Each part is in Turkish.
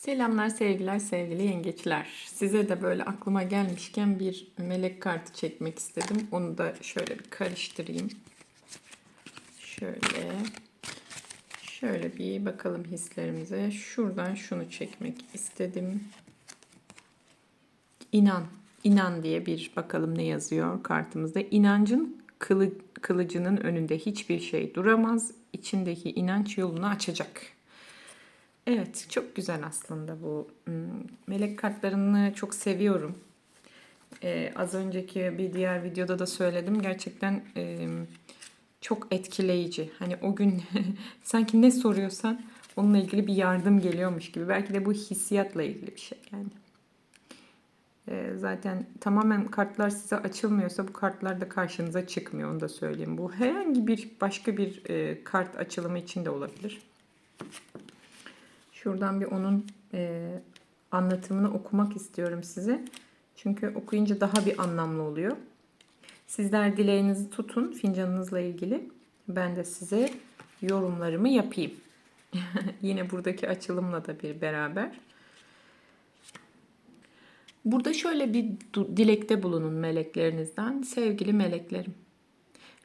Selamlar sevgiler sevgili yengeçler. Size de böyle aklıma gelmişken bir melek kartı çekmek istedim. Onu da şöyle bir karıştırayım. Şöyle. Şöyle bir bakalım hislerimize. Şuradan şunu çekmek istedim. İnan. İnan diye bir bakalım ne yazıyor kartımızda. İnancın kılı, kılıcının önünde hiçbir şey duramaz. İçindeki inanç yolunu açacak. Evet, çok güzel aslında bu. Hmm, Melek kartlarını çok seviyorum. Ee, az önceki bir diğer videoda da söyledim. Gerçekten e, çok etkileyici. Hani o gün sanki ne soruyorsan onunla ilgili bir yardım geliyormuş gibi. Belki de bu hissiyatla ilgili bir şey yani. Ee, zaten tamamen kartlar size açılmıyorsa bu kartlar da karşınıza çıkmıyor. Onu da söyleyeyim. Bu herhangi bir başka bir e, kart açılımı için de olabilir. Şuradan bir onun e, anlatımını okumak istiyorum size. Çünkü okuyunca daha bir anlamlı oluyor. Sizler dileğinizi tutun fincanınızla ilgili. Ben de size yorumlarımı yapayım. Yine buradaki açılımla da bir beraber. Burada şöyle bir dilekte bulunun meleklerinizden. Sevgili meleklerim.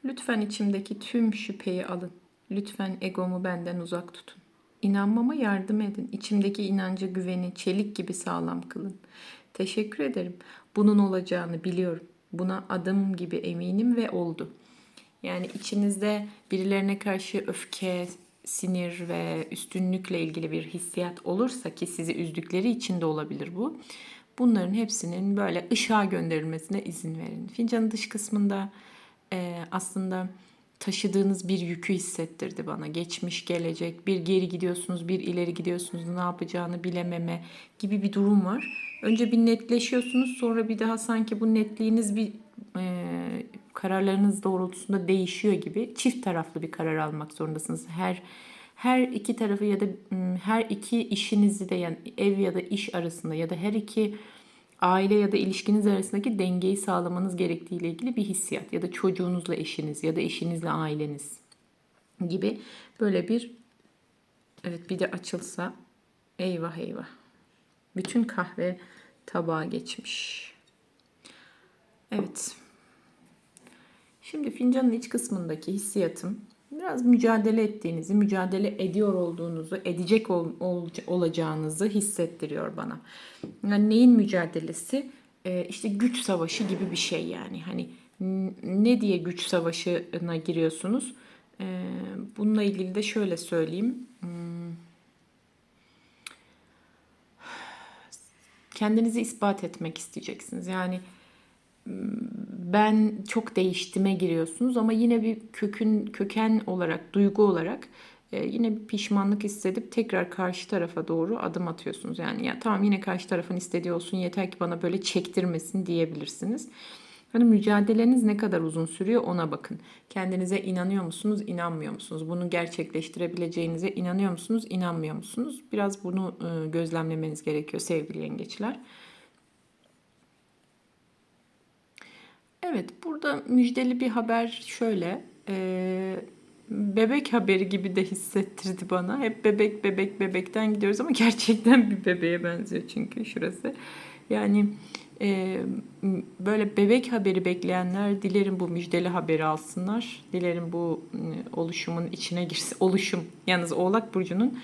Lütfen içimdeki tüm şüpheyi alın. Lütfen egomu benden uzak tutun. İnanmama yardım edin. İçimdeki inancı, güveni çelik gibi sağlam kılın. Teşekkür ederim. Bunun olacağını biliyorum. Buna adım gibi eminim ve oldu. Yani içinizde birilerine karşı öfke, sinir ve üstünlükle ilgili bir hissiyat olursa ki sizi üzdükleri için de olabilir bu. Bunların hepsinin böyle ışığa gönderilmesine izin verin. Fincanın dış kısmında e, aslında taşıdığınız bir yükü hissettirdi bana. Geçmiş, gelecek, bir geri gidiyorsunuz, bir ileri gidiyorsunuz, ne yapacağını bilememe gibi bir durum var. Önce bir netleşiyorsunuz, sonra bir daha sanki bu netliğiniz bir e, kararlarınız doğrultusunda değişiyor gibi çift taraflı bir karar almak zorundasınız. Her her iki tarafı ya da m, her iki işinizi de yani ev ya da iş arasında ya da her iki aile ya da ilişkiniz arasındaki dengeyi sağlamanız gerektiği ile ilgili bir hissiyat ya da çocuğunuzla eşiniz ya da eşinizle aileniz gibi böyle bir evet bir de açılsa eyvah eyvah. Bütün kahve tabağa geçmiş. Evet. Şimdi fincanın iç kısmındaki hissiyatım biraz mücadele ettiğinizi, mücadele ediyor olduğunuzu, edecek ol, ol- olacağınızı hissettiriyor bana. Yani neyin mücadelesi? Ee, işte güç savaşı gibi bir şey yani. Hani ne diye güç savaşına giriyorsunuz? Ee, bununla ilgili de şöyle söyleyeyim. Hmm. Kendinizi ispat etmek isteyeceksiniz. Yani ben çok değiştime giriyorsunuz ama yine bir kökün köken olarak, duygu olarak e, yine bir pişmanlık hissedip tekrar karşı tarafa doğru adım atıyorsunuz. Yani ya tamam yine karşı tarafın istediği olsun yeter ki bana böyle çektirmesin diyebilirsiniz. Hani mücadeleniz ne kadar uzun sürüyor ona bakın. Kendinize inanıyor musunuz, inanmıyor musunuz? Bunu gerçekleştirebileceğinize inanıyor musunuz, inanmıyor musunuz? Biraz bunu e, gözlemlemeniz gerekiyor sevgili yengeçler. Evet, burada müjdeli bir haber şöyle. e, bebek haberi gibi de hissettirdi bana. Hep bebek bebek bebekten gidiyoruz ama gerçekten bir bebeğe benziyor çünkü şurası. Yani e, böyle bebek haberi bekleyenler dilerim bu müjdeli haberi alsınlar. Dilerim bu m, oluşumun içine girsin. Oluşum. Yalnız Oğlak Burcu'nun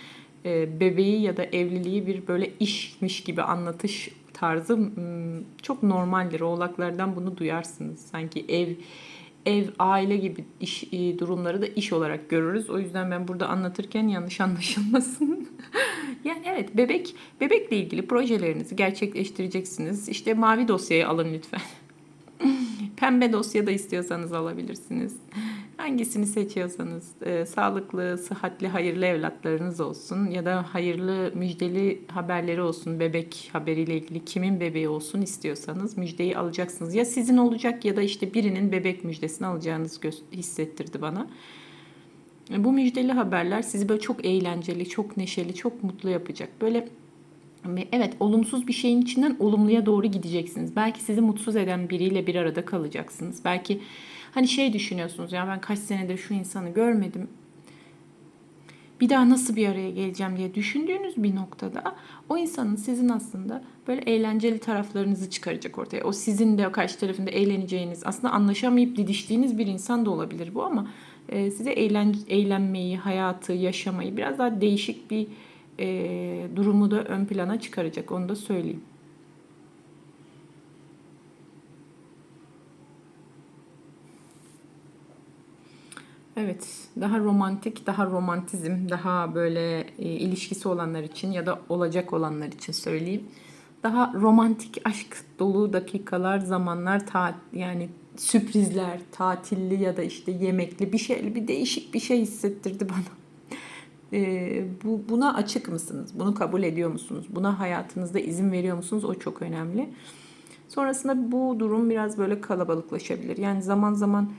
e, bebeği ya da evliliği bir böyle işmiş gibi anlatış tarzı çok normaldir. Oğlaklardan bunu duyarsınız. Sanki ev ev, aile gibi iş e, durumları da iş olarak görürüz. O yüzden ben burada anlatırken yanlış anlaşılmasın. yani evet bebek bebekle ilgili projelerinizi gerçekleştireceksiniz. İşte mavi dosyayı alın lütfen. Pembe dosya da istiyorsanız alabilirsiniz. Hangisini seçiyorsanız e, sağlıklı, sıhhatli, hayırlı evlatlarınız olsun ya da hayırlı müjdeli haberleri olsun bebek haberiyle ilgili kimin bebeği olsun istiyorsanız müjdeyi alacaksınız. Ya sizin olacak ya da işte birinin bebek müjdesini alacağınız hissettirdi bana. Bu müjdeli haberler sizi böyle çok eğlenceli, çok neşeli, çok mutlu yapacak. Böyle ve Evet, olumsuz bir şeyin içinden olumluya doğru gideceksiniz. Belki sizi mutsuz eden biriyle bir arada kalacaksınız. Belki hani şey düşünüyorsunuz ya ben kaç senedir şu insanı görmedim. bir daha nasıl bir araya geleceğim diye düşündüğünüz bir noktada o insanın sizin aslında böyle eğlenceli taraflarınızı çıkaracak ortaya. O sizin de karşı tarafında eğleneceğiniz, aslında anlaşamayıp didiştiğiniz bir insan da olabilir bu ama e, size eğlen, eğlenmeyi, hayatı, yaşamayı biraz daha değişik bir e, durumu da ön plana çıkaracak. Onu da söyleyeyim. Evet, daha romantik, daha romantizm, daha böyle e, ilişkisi olanlar için ya da olacak olanlar için söyleyeyim. Daha romantik aşk dolu dakikalar, zamanlar, ta, yani sürprizler, tatilli ya da işte yemekli bir şey, bir değişik bir şey hissettirdi bana. E, bu buna açık mısınız? Bunu kabul ediyor musunuz? Buna hayatınızda izin veriyor musunuz? O çok önemli. Sonrasında bu durum biraz böyle kalabalıklaşabilir. Yani zaman zaman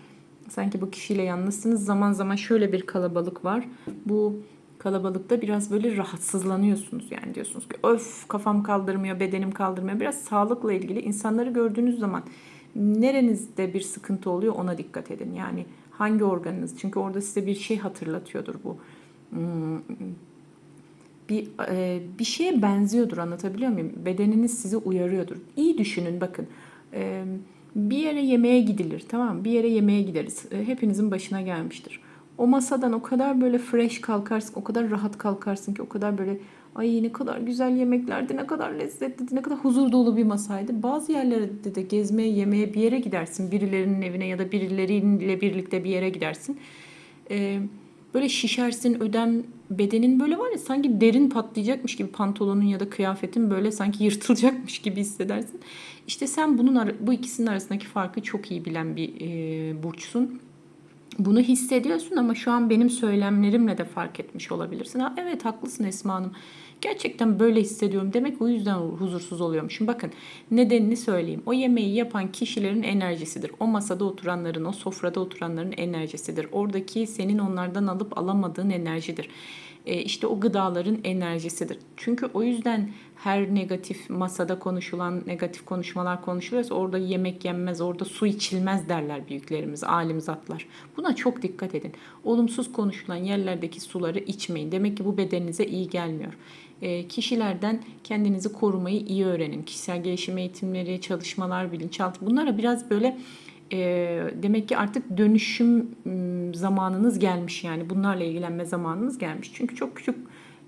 sanki bu kişiyle yalnızsınız. Zaman zaman şöyle bir kalabalık var. Bu kalabalıkta biraz böyle rahatsızlanıyorsunuz. Yani diyorsunuz ki öf kafam kaldırmıyor, bedenim kaldırmıyor. Biraz sağlıkla ilgili insanları gördüğünüz zaman nerenizde bir sıkıntı oluyor ona dikkat edin. Yani hangi organınız? Çünkü orada size bir şey hatırlatıyordur bu. Hmm, bir e, bir şeye benziyordur anlatabiliyor muyum? Bedeniniz sizi uyarıyordur. İyi düşünün bakın. Bir yere yemeğe gidilir tamam mı? Bir yere yemeğe gideriz. E, hepinizin başına gelmiştir. O masadan o kadar böyle fresh kalkarsın, o kadar rahat kalkarsın ki o kadar böyle ay ne kadar güzel yemeklerdi, ne kadar lezzetliydi, ne kadar huzur dolu bir masaydı. Bazı yerlerde de gezmeye, yemeğe bir yere gidersin. Birilerinin evine ya da birileriyle birlikte bir yere gidersin. Ee, böyle şişersin, ödem, bedenin böyle var ya sanki derin patlayacakmış gibi pantolonun ya da kıyafetin böyle sanki yırtılacakmış gibi hissedersin. İşte sen bunun bu ikisinin arasındaki farkı çok iyi bilen bir e, burçsun. Bunu hissediyorsun ama şu an benim söylemlerimle de fark etmiş olabilirsin. Ha, evet haklısın Esma Hanım. Gerçekten böyle hissediyorum. Demek o yüzden huzursuz oluyormuşum. Bakın nedenini söyleyeyim. O yemeği yapan kişilerin enerjisidir. O masada oturanların, o sofrada oturanların enerjisidir. Oradaki senin onlardan alıp alamadığın enerjidir. E, işte o gıdaların enerjisidir. Çünkü o yüzden her negatif masada konuşulan negatif konuşmalar konuşuluyorsa orada yemek yenmez, orada su içilmez derler büyüklerimiz, alim zatlar. Buna çok dikkat edin. Olumsuz konuşulan yerlerdeki suları içmeyin. Demek ki bu bedeninize iyi gelmiyor. E, kişilerden kendinizi korumayı iyi öğrenin. Kişisel gelişim eğitimleri, çalışmalar, bilinçaltı bunlara biraz böyle e, demek ki artık dönüşüm zamanınız gelmiş yani bunlarla ilgilenme zamanınız gelmiş. Çünkü çok küçük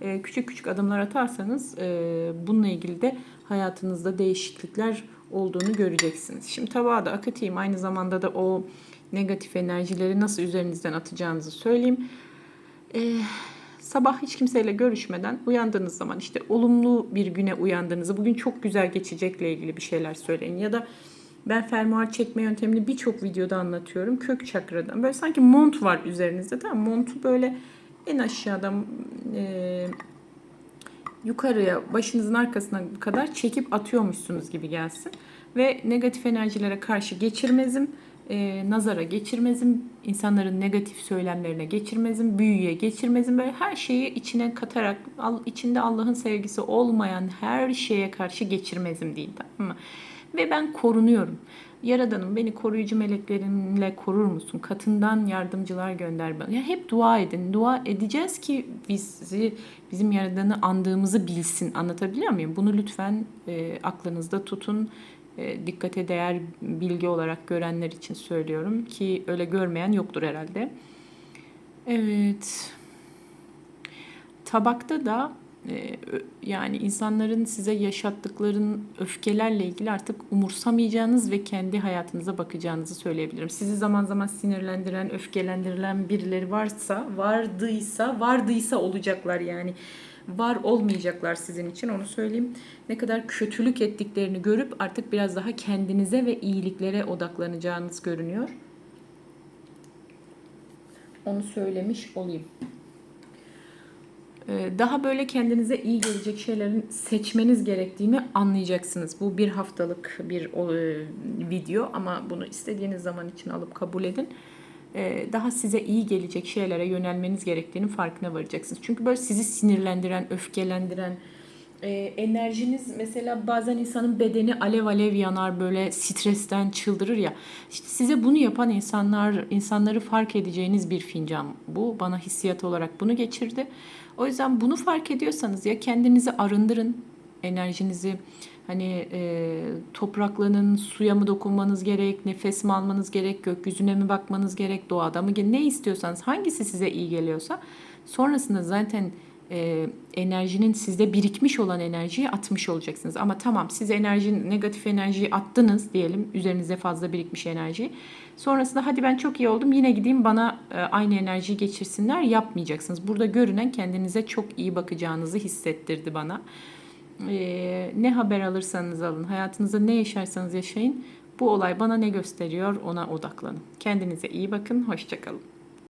e, küçük küçük adımlar atarsanız e, bununla ilgili de hayatınızda değişiklikler olduğunu göreceksiniz. Şimdi tabağa da akıtayım aynı zamanda da o negatif enerjileri nasıl üzerinizden atacağınızı söyleyeyim. E, sabah hiç kimseyle görüşmeden uyandığınız zaman işte olumlu bir güne uyandığınızı bugün çok güzel geçecekle ilgili bir şeyler söyleyin ya da ben fermuar çekme yöntemini birçok videoda anlatıyorum. Kök çakradan. Böyle sanki mont var üzerinizde tamam Montu böyle en aşağıda e, yukarıya başınızın arkasına kadar çekip atıyormuşsunuz gibi gelsin. Ve negatif enerjilere karşı geçirmezim. E, nazara geçirmezim, insanların negatif söylemlerine geçirmezim, büyüye geçirmezim. Böyle her şeyi içine katarak, içinde Allah'ın sevgisi olmayan her şeye karşı geçirmezim değil tamam mı? Ve ben korunuyorum. Yaradanım beni koruyucu meleklerinle korur musun? Katından yardımcılar gönder bana. Yani hep dua edin. Dua edeceğiz ki bizi bizim Yaradan'ı andığımızı bilsin. Anlatabiliyor muyum? Bunu lütfen e, aklınızda tutun. E, dikkate değer bilgi olarak görenler için söylüyorum ki öyle görmeyen yoktur herhalde. Evet. Tabakta da yani insanların size yaşattıkların öfkelerle ilgili artık umursamayacağınız ve kendi hayatınıza bakacağınızı söyleyebilirim. Sizi zaman zaman sinirlendiren, öfkelendirilen birileri varsa, vardıysa, vardıysa olacaklar yani. Var olmayacaklar sizin için onu söyleyeyim. Ne kadar kötülük ettiklerini görüp artık biraz daha kendinize ve iyiliklere odaklanacağınız görünüyor. Onu söylemiş olayım. Ee, daha böyle kendinize iyi gelecek şeylerin seçmeniz gerektiğini anlayacaksınız. Bu bir haftalık bir e, video ama bunu istediğiniz zaman için alıp kabul edin. Ee, daha size iyi gelecek şeylere yönelmeniz gerektiğini farkına varacaksınız. Çünkü böyle sizi sinirlendiren, öfkelendiren, e, enerjiniz mesela bazen insanın bedeni alev alev yanar böyle stresten çıldırır ya. İşte size bunu yapan insanlar insanları fark edeceğiniz bir fincan. Bu bana hissiyat olarak bunu geçirdi. O yüzden bunu fark ediyorsanız ya kendinizi arındırın, enerjinizi hani e, topraklanın, suya mı dokunmanız gerek, nefes mi almanız gerek, gökyüzüne mi bakmanız gerek, doğada mı ne istiyorsanız hangisi size iyi geliyorsa sonrasında zaten e, enerjinin sizde birikmiş olan enerjiyi atmış olacaksınız. Ama tamam siz enerji negatif enerjiyi attınız diyelim üzerinize fazla birikmiş enerjiyi. Sonrasında hadi ben çok iyi oldum yine gideyim bana e, aynı enerjiyi geçirsinler yapmayacaksınız. Burada görünen kendinize çok iyi bakacağınızı hissettirdi bana. E, ne haber alırsanız alın, hayatınızda ne yaşarsanız yaşayın. Bu olay bana ne gösteriyor ona odaklanın. Kendinize iyi bakın, hoşçakalın.